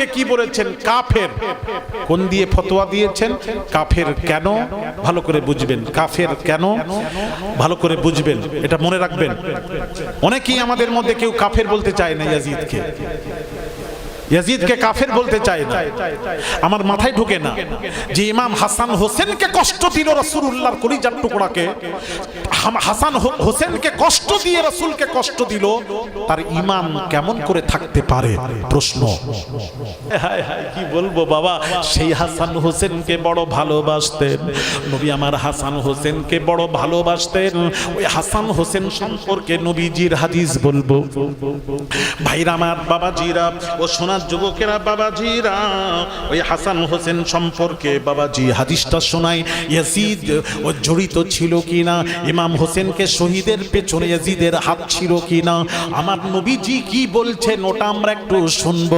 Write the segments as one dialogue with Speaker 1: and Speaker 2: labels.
Speaker 1: ইয়াজিদকে কি বলেছেন? কাফের। কোন দিয়ে ফতোয়া দিয়েছেন? কাফের কেন? ভালো করে বুঝবেন। কাফের কেন? ভালো করে বুঝবেন। এটা মনে রাখবেন। অনেকেই আমাদের মধ্যে কেউ কাফের বলতে চায় না ইয়াজিদকে। ইয়াজিদকে কাফের বলতে চায় না। আমার মাথায় ঢুকে না যে ইমাম হাসান হোসেনকে কষ্ট দিল রাসূলুল্লাহর কলিজার টুকরাকে। হাসান হোসেনকে কষ্ট দিয়ে রাসূলকে কষ্ট দিল। তার ইমাম কেমন করে থাকতে পারে? প্রশ্ন। কি বলব বাবা? সেই হাসান হোসেনকে বড় ভালোবাসতেন। নবী আমার হাসান হোসেনকে বড় ভালোবাসতেন। ওই হাসান হোসেন সম্পর্কে নবীজির হাদিস বলব। ভাইরা আমার বাবাজিরা, ও সোনার যুবকেরা বাবাজিরা, ওই হাসান হোসেন সম্পর্কে বাবাজি হাদিসটা শোনায়, ইয়াজিদ, ও জড়িত ছিল কিনা, ইমাম হোসেনকে শহীদের পেছনে ইয়াজিদের হাত ছিল কিনা, আমার নবীজি কি বলছেন ওটা আমরা একটু শুনব,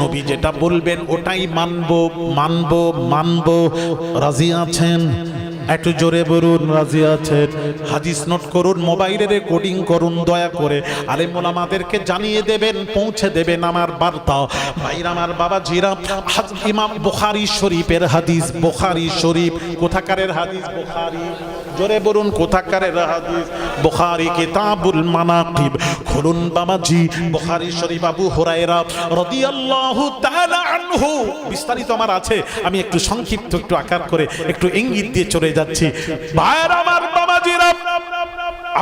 Speaker 1: নবী যেটা বলবেন ওটাই মানবো মানবো মানবো, রাজি আছেন? একটু জোরে বলুন, রাজি আছেন? হাদিস নোট করুন, মোবাইলে রেকর্ডিং করুন, দয়া করে। আলেম আমাদেরকে জানিয়ে দেবেন, পৌঁছে দেবেন আমার বার্তা। ভাইরা, আমার বাবা জিরাম ইমাম বোখারি শরীফের হাদিস, বোখারি শরীফ। কোথাকারের হাদিস, বুখারী? জোরে বলুন কোথাকারের হাদিস? বুখারী কিতাবুল মানাকিব। খুলুন বাবাজি বুখারী শরীফ আবু হুরায়রা রাদিয়াল্লাহু তাআলা আনহু। বিস্তারিত আমার আছে, আমি একটু সংক্ষিপ্ত, একটু আকার করে, একটু ইঙ্গিত দিয়ে চলে যাচ্ছি। ভাইয়ের আমার বাবাজিরা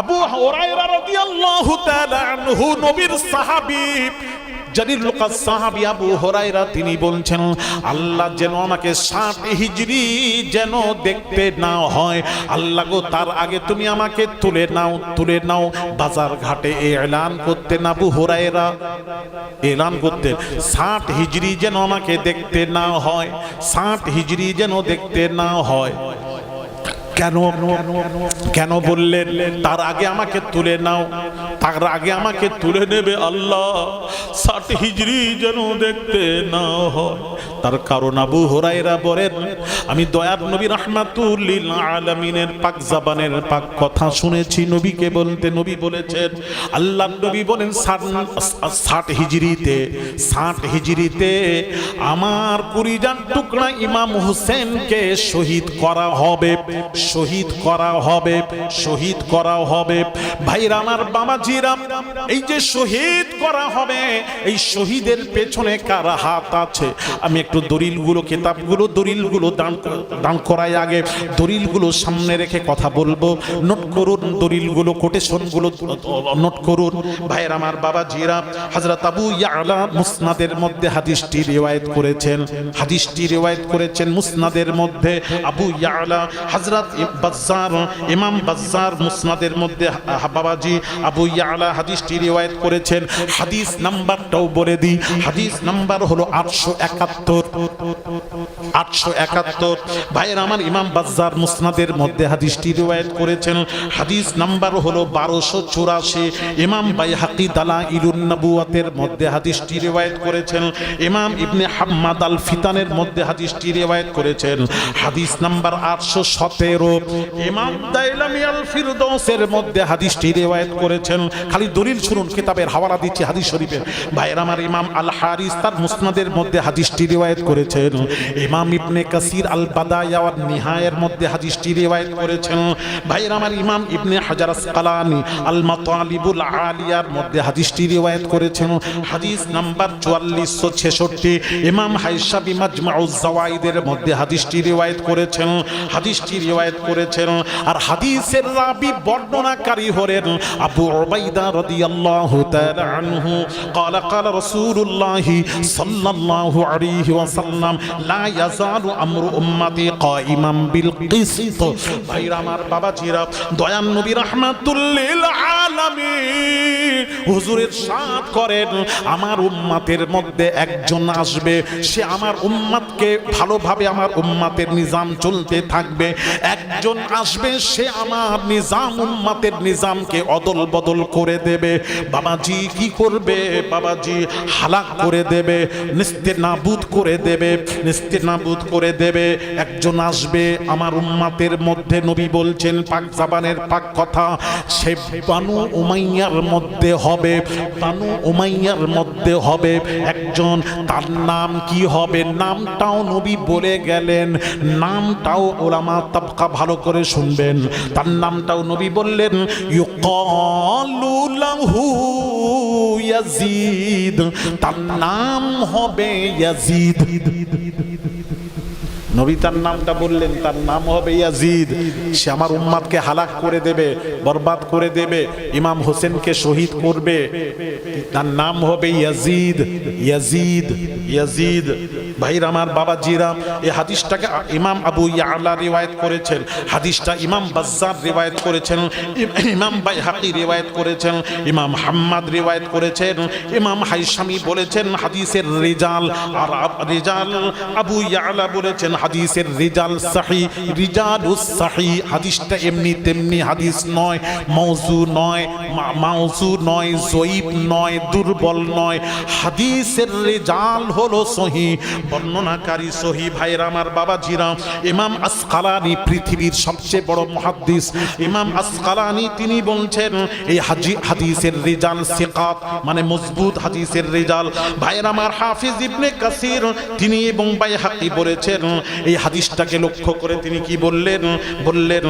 Speaker 1: আবু হুরায়রা রাদিয়াল্লাহু তাআলা আনহু, নবীর সাহাবী। জালিল লোকাস সাহাবী আবু হুরায়রা তিনি বলছেন, আল্লাহ যেন আমাকে ষাট হিজড়ি যেন দেখতে না হয়। আল্লাহ গো, তার আগে তুমি আমাকে তুলে নাও তুলে নাও। বাজার ঘাটে এলান করতে না আবু হুরায়রা। এলান করতে ষাট হিজড়ি যেন আমাকে দেখতে না হয়। ষাট হিজড়ি যেন দেখতে না হয়। কেন? কেন বললেন, তার আগে আমাকে তুলে নাও। তার আগে আমাকে তুলে নেবে আল্লাহ। ষাট হিজরি যেন দেখতে না হয়। তার কারণ আবু হরাইরা বলেন, আমি দয়ার নবী রহমাতুল্লিল আলমিনের পাক জাবানের পাক কথা শুনেছি। নবীকে বলতে নবী বলেছেন, আল্লাহ নবী বলেন ষাট- হিজরিতে, ষাট হিজরিতে আমার কুড়িজান টুকরা ইমাম হোসেনকে শহীদ করা হবে। শহীদ করা হবে, শহীদ করা হবে। ভাইরা আমার বাবাজিরা, এই যে শহীদ করা হবে, এই শহীদের পেছনে কার হাত আছে? আমি একটু দলিলগুলো, কিতাবগুলো দলিলগুলো দান দান করাই আগে। দলিলগুলো সামনে রেখে কথা বলব। নোট করুন দলিলগুলো, কোটেশনগুলো, নোট করুন। ভাইয়ের আমার বাবা জিরা হযরত আবু ইয়ালা মুসনাদের মধ্যে হাদিসটি রিওয়ায়াত করেছেন। হাদিসটি রিওয়ায়াত করেছেন মুসনাদের মধ্যে। আবু ইয়ালা, হযরত বাজ্জার, ইমাম বাজ্জার মুসনাদের মধ্যে বাবাজি আবু ইয়ালা হাদিসটি রিওয়ায়াত করেছেন। হাদিস নাম্বারটাও বলে দিই। হাদিস নাম্বার হলো আটশো একাত্তর। আটশো একাত্তর। ভাইয়ের আমার ইমাম বাজ্জার মুসনাদের মধ্যে হাদিসটি রিওয়ায়াত করেছেন। হাদিস নাম্বার হলো বারোশো চুরাশি। ইমাম বাই হাকি দালা ইলুন নবুয়াতের মধ্যে হাদিসটি রিওয়ায়াত করেছেন। ইমাম ইবনে হাম্মাদ আল ফিতানের মধ্যে হাদিসটি রিওয়ায়াত করেছেন। হাদিস নাম্বার আটশো সতেরো। ইমাম দাইলামি আল ফিরদৌসের মধ্যে হাদিসটি রিওয়ায়াত করেছেন। খালি দলিল শুনুন, কিতাবের হাওয়ালা দিচ্ছি হাদিস শরীফের। ভাইয়ের আমার ইমাম আল হারিস মুসনাদের মধ্যে হাদিসটি রিওয়ায়াত করেছেন। ইমাম ইবনে কাসির আল বাদায়া নিহায়ের মধ্যে হাদিসটি রিওয়ায়াত করেছেন। ভাইয়ের আমার ইমাম ইবনে হাজার আসকালানি আল মাতালিবুল আলিয়ার মধ্যে হাদিসটি রিওয়ায়াত করেছেন। হাদিস নাম্বার চুয়াল্লিশশো ছেষট্টি। ইমাম হাইসাবি মাজমাউজ জাওয়াইদের মধ্যে হাদিসটি রিওয়ায়াত করেছেন। হাদিসটি রিওয়ায়াত করেছেন আর হাদিসের রাবি বর্ণনাকারী হলেন আবু উবাইদা রাদিয়াল্লাহু তাআলা আনহু قال قال رسول الله صلى الله عليه وسلم لا يزال امر امتي قائما بالقسط ভাইরা আমার বাবা জিরা দয়ান নবী রাহমাতুল লিল আলামিন হুজুরের সাথ করেন আমার উম্মাতের মধ্যে একজন আসবে সে আমার উম্মাতকে ভালোভাবে আমার উম্মাতের নিজাম চলতে থাকবে এক একজন আসবে, সে আমার নিজাম উম্মাতের নিজামকে অদল বদল করে দেবে। বাবাজি কি করবে? বাবাজি হালাক করে দেবে নিস্তে নাবুদ করে দেবে নিস্তে নাবুদ করে দেবে। একজন আসবে, আমার উম্মাতের মধ্যে নবী বলছেন, পাক জাবানের পাক কথা, সে বানু উমাইয়ার মধ্যে হবে, বানু উমাইয়ার মধ্যে হবে। একজন, তার নাম কি হবে? নামটাও নবী বলে গেলেন, নামটাও ওলামা তাবকা ভালো করে শুনবেন। তার নামটাও নবী বললেন তার নাম হবে নবী তার নামটা বললেন, তার নাম হবে ইয়াজিদ। সে আমার উম্মাদকে হালাক করে দেবে, বরবাদ করে দেবে, ইমাম হোসেনকে শহীদ করবে। তার নাম হবে ইয়াজিদ ইয়াজিদ ইয়াজিদ। ভাইর আমার বাবা জিরাম এই হাদিসটাকে ইমাম আবু ইয়ালা রিওয়ায়াত করেছেন, হাদিসটা ইমাম বাজ্জার রিওয়ায়াত করেছেন, ইমাম বাই বাইহাকি রিওয়ায়াত করেছেন, ইমাম হাম্মাদ রিওয়ায়াত করেছেন, ইমাম হাইসামি বলেছেন হাদিসের রিজাল, আর রিজাল আবু ইয়ালা বলেছেন হাদিসের রিজাল সাহি, রিজালুস সাহি, হাদিসটা এমনি তেমনি হাদিস নয় মৌজু নয় মাউজু নয় জয়ীব নয়, দুর্বল নয়, হাদিসের রিজাল হলো সহি বর্ণনাকারী সহি ভাইয়ের আমার বাবা জিরাম ইমাম আসকালানি পৃথিবীর সবচেয়ে বড় মুহাদ্দিস। ইমাম আসকালানি তিনি বলছেন, এই হাজি হাদিসের রিজাল সিকাত মানে মজবুত হাদিসের রিজাল। ভাইয়ের আমার হাফিজ ইবনে কাসির, তিনি এবং বাইহাকি বলেছেন, এই হাদিসটাকে লক্ষ্য করে তিনি কি বললেন? বললেন,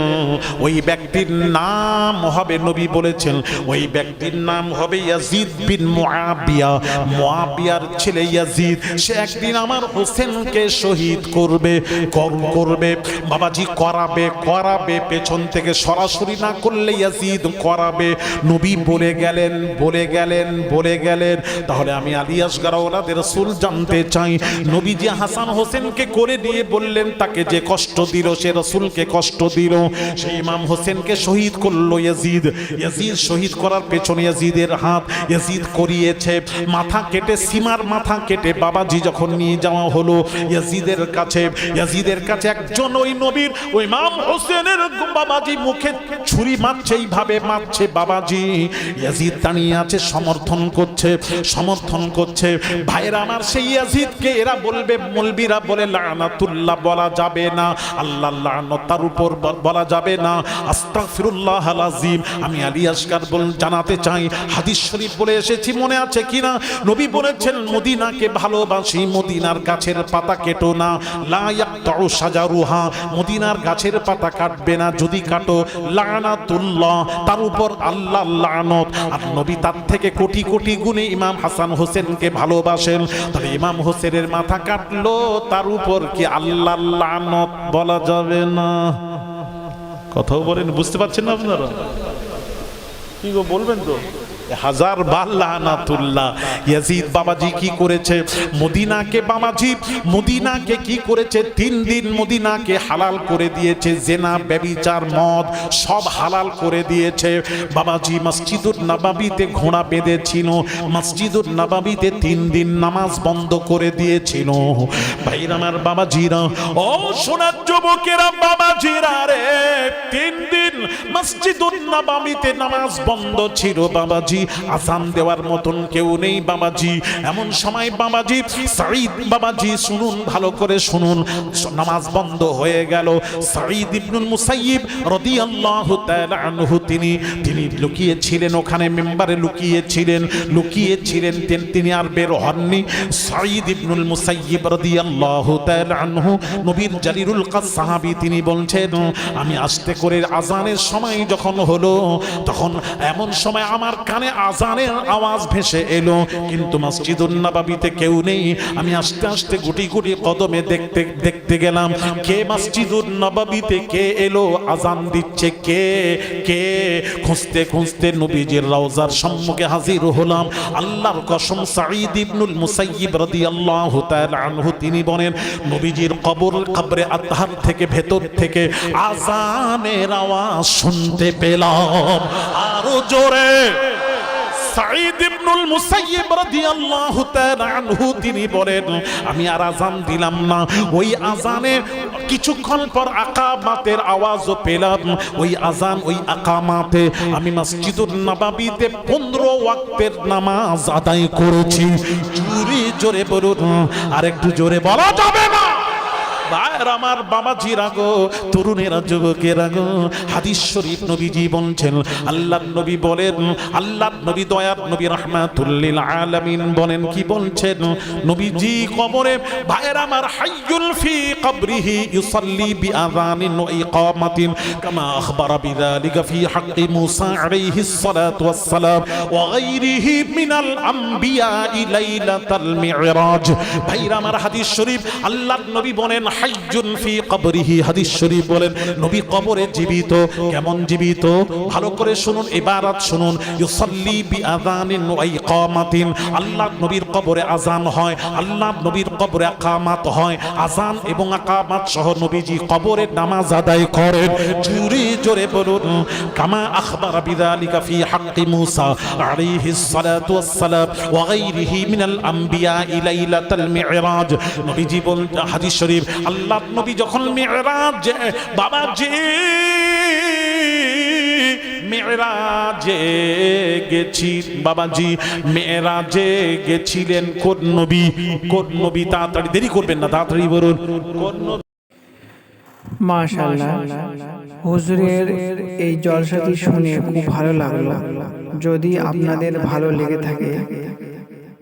Speaker 1: ওই ব্যক্তির নাম হবে নবী বলেছেন, ওই ব্যক্তির নাম হবে ইয়াজিদ বিন মুআবিয়া। মুআবিয়ার ছেলে ইয়াজিদ, সে একদিন আমার হোসেনকে শহীদ করবে কর- করবে, বাবাজি করাবে করাবে, পেছন থেকে সরাসরি না করলে ইয়াজিদ করাবে। নবী বলে গেলেন বলে গেলেন বলে গেলেন। তাহলে আমি আলী আসগার ওলাদের রসুল জানতে চাই। নবীজি হাসান হোসেনকে করে দিয়ে বললেন, তাকে যে কষ্ট দিল, সে রসুলকে কষ্ট দিল। সেই ইমাম হোসেনকে শহীদ করল ইয়াজিদ। ইয়াজিদ শহীদ করার পেছনে ইয়াজিদের হাত ইয়াজিদ করিয়েছে। মাথা কেটে, সীমার মাথা কেটে বাবাজি যখন নিয়ে যাওয়া হলো। ইয়াজিদের কাছে ইয়াজিদের কাছে একজন ওই নবীর, ওই ইমাম হোসেনের বাবাজি মুখে ছুরি মারছে, এইভাবে মারছে বাবাজি। ইয়াজিদ দাঁড়িয়ে আছে, সমর্থন করছে সমর্থন করছে। ভাইরা আমার সেই ইয়াজিদকে এরা বলবে, মলবিরা বলে, লানাতুল্লাহ বলা যাবে না, আল্লাহ লানত তার উপর বলা যাবে না। আস্তাগফিরুল্লাহ আলাজিম আমি আলী আসগার বল, জানাতে চাই, হাদিস শরীফ বলে এসেছি, মনে আছে কিনা? নবী বলেছেন, মদিনাকে ভালোবাসি, মদিনার গাছের পাতা কেটো না, লা ইয়াকতাউ সাজারুহা মদিনার গাছের পাতা কাটবে না, যদি কাটো, লানাতুল্লাহ, তার উপর আল্লাহ লানত। আর নবী তার থেকে কোটি কোটি গুণে ইমাম হাসান হোসেনকে ভালোবাসেন। তবে ইমাম হোসেনের মাথা কাটলো, তার উপর কি আল্লাহ লানত বলা যাবে না? কথাও বলেন, বুঝতে পারছেন না আপনারা? কি গো, বলবেন তো? হাজার বার লানাতুল্লাহ। ইয়াজিদ বাবাজি কি করেছে? মদিনাকে বাবাজি, মদিনাকে কি করেছে? তিন দিন মদিনাকে হালাল করে দিয়েছে, জেনা, ব্যবিচার, মদ, সব হালাল করে দিয়েছে। বাবাজি মসজিদুর নবাবিতে ঘোড়া বেঁধেছিল মসজিদুর নবাবিতে তিন দিন নামাজ বন্ধ করে দিয়েছিল। ভাইর আমার বাবাজিরা, ও সোনার যুবকেরা, বাবাজিরা রে, তিন দিন মসজিদুর নবাবিতে নামাজ বন্ধ ছিল, বাবাজি। আসান দেওয়ার মতন কেউ নেই বাবাজি এমন সময় বাবাজি সাঈদ বাবাজি শুনুন, ভালো করে শুনুন। নামাজ বন্ধ হয়ে গেল। সাঈদ ইবনুল মুসাইয়িব রাদিয়াল্লাহু তাআলা আনহু, তিনি তিনি লুকিয়েছিলেন ওখানে, মেম্বারে লুকিয়েছিলেন লুকিয়েছিলেন তিন- আর বের হননি। সাঈদ ইবনুল মুসাইয়িব রাদিয়াল্লাহু তাআলা আনহু, নবীর জালিলুল কাস সাহাবী, তিনি বলছেন, আমি আসতে করে আজানের সময় যখন হলো, তখন এমন সময় আমার কানে আজানের আওয়াজ ভেসে এলো। কিন্তু মসজিদুন নবাবিতে কেউ নেই। আমি আস্তে আস্তে গুটি গুটি কদমে দেখতে দেখতে গেলাম। কে মসজিদুন নবাবিতে কে এলো? আজান দিচ্ছে কে? কে? খুঁজতে খুঁজতে নবীজির রওজার সম্মুখে হাজির হলাম। আল্লাহর কসম সাঈদ ইবনুল মুসাইয়িব রাদিয়াল্লাহু তাআলা আনহু, তিনি বলেন, নবীজির কবর, কবরে আতহার থেকে ভেতর থেকে আজানের আওয়াজ শুনতে পেলাম। আরও জোরে। সাঈদ ইবনুল মুসাইয়িব রাদিয়াল্লাহু তাআলা আনহু তিনি বলেন, আমি আর আজান দিলাম না। ওই আজানে কিছুক্ষণ পর আকামাতের আওয়াজও পেলাম। ওই আজান ওই আকামাতে আমি মসজিদুল নবাবিতে পনেরো ওয়াক্তের নামাজ আদায় করেছি। জোরে জোরে বলুন আর একটু জোরে বলা যাবে না। ভাইয়ের আমার বাবাজিরা রাগো, তরুণেরা, যুবকেরা গো, হাদিস শরীফ নবীজি বলছেন, আল্লাহ নবী বলেন, আল্লাহ নবী দয়ার নবী রহমাতুল্লিল আলামিন বলেন, কি বলছেন? নবীজি কবরে, ভাইয়ের আমার হাইয়ুল ফি কবরিহি ইউসাল্লি বিআযানিন ওয়া ইকামাতিন, কামা আখবারা বিযালিকা ফি হাক্কি মূসা আলাইহিস সালাতু ওয়াস সালাম ওয়া গায়রিহি মিনাল আম্বিয়া লাইলাতাল মিরাজ। ভাইরা আমার হাদিস শরীফ, আল্লাহ নবী বলেন হাইজুন ফি কবরিহি, হাদিস শরীফ বলেন, নবী কবরে জীবিত, কেমন জীবিত? ভালো করে শুনুন, ইবারাত শুনুন। ইউসাল্লি বিআযানিন ওয়া ইকামাতিন। আল্লাহ নবীর কবরে আজান হয়, আল্লাহ নবীর কবরে আকামাত হয়। আজান এবং আকামাত সহ নবীজি কবরে নামাজ আদায় করেন। জোরে জোরে বলুন, কামা আখবারা বিযালিকা ফি হাক্কি মূসা আলাইহিস সালাতু ওয়াস সালাম ওয়া গায়রিহি মিনাল আম্বিয়া লাইলাতাল মিরাজ। নবীজি বল হাদিস শরীফ আল্লাহ নবী যখন মিরাজ বাবা জি মেরাজে গেছি, বাবাজি মেরাজে গেছিলেন কোন নবী? কোন নবী তাড়াতাড়ি, দেরি করবেন না, তাড়াতাড়ি বলুন। নবী?
Speaker 2: হুজুরের এই জলসাটি শুনে খুব ভালো লাগল। যদি আপনাদের ভালো লেগে থাকে